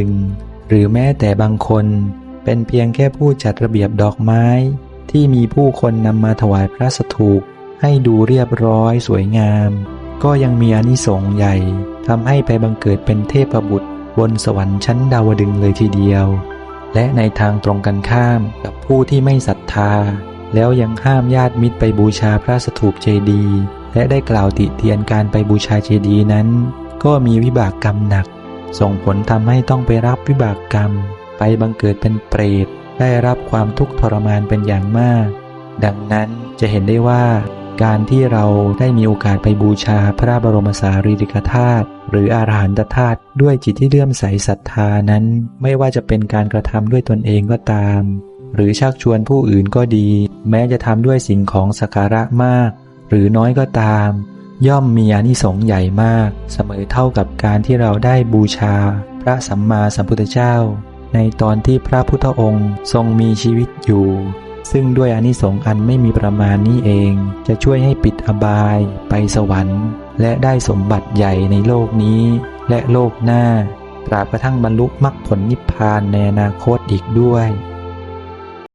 ึง หรือแม้แต่บางคนเป็นเพียงแค่ผู้จัดระเบียบดอกไม้ ที่มีผู้คนนำมาถวายพระสถูปให้ดูเรียบร้อยสวยงาม ก็ยังมีอานิสงส์ใหญ่ทำให้ไปบังเกิดเป็นเทพบุตรบนสวรรค์ชั้นดาวดึงเลยทีเดียว และในทางตรงกันข้ามกับผู้ที่ไม่ศรัทธา แล้วยังห้ามญาติมิตรไปบูชาพระสถูปเจดีย์และได้กล่าวติเตียนการไปบูชาเจดีย์นั้น ก็มีวิบากกรรมหนัก ส่งผลทำให้ต้องไปรับวิบากกรรม ไปบังเกิดเป็นเปรต ได้รับความทุกข์ทรมานเป็นอย่างมาก ดังนั้นจะเห็นได้ว่า การที่เราได้มีโอกาสไปบูชาพระบรมสารีริกธาตุหรืออาราหันตธาตุด้วยจิตที่เลื่อมใสศรัทธานั้น ไม่ว่าจะเป็นการกระทำด้วยตนเองก็ตาม หรือชักชวนผู้อื่นก็ดี แม้จะทำด้วยสิ่งของสักการะมาก หรือน้อยก็ตาม ย่อมมีอานิสงส์ใหญ่มาก เสมอเท่ากับการที่เราได้บูชา พระสัมมาสัมพุทธเจ้า ในตอนที่พระพุทธองค์ทรงมีชีวิตอยู่ ซึ่งด้วยอนิสงส์อันไม่มีประมาณนี้เอง จะช่วยให้ปิดอบายไปสวรรค์ และได้สมบัติใหญ่ในโลกนี้ และโลกหน้าตราบกระทั่งบรรลุมรรคผลนิพพานในอนาคตอีกด้วย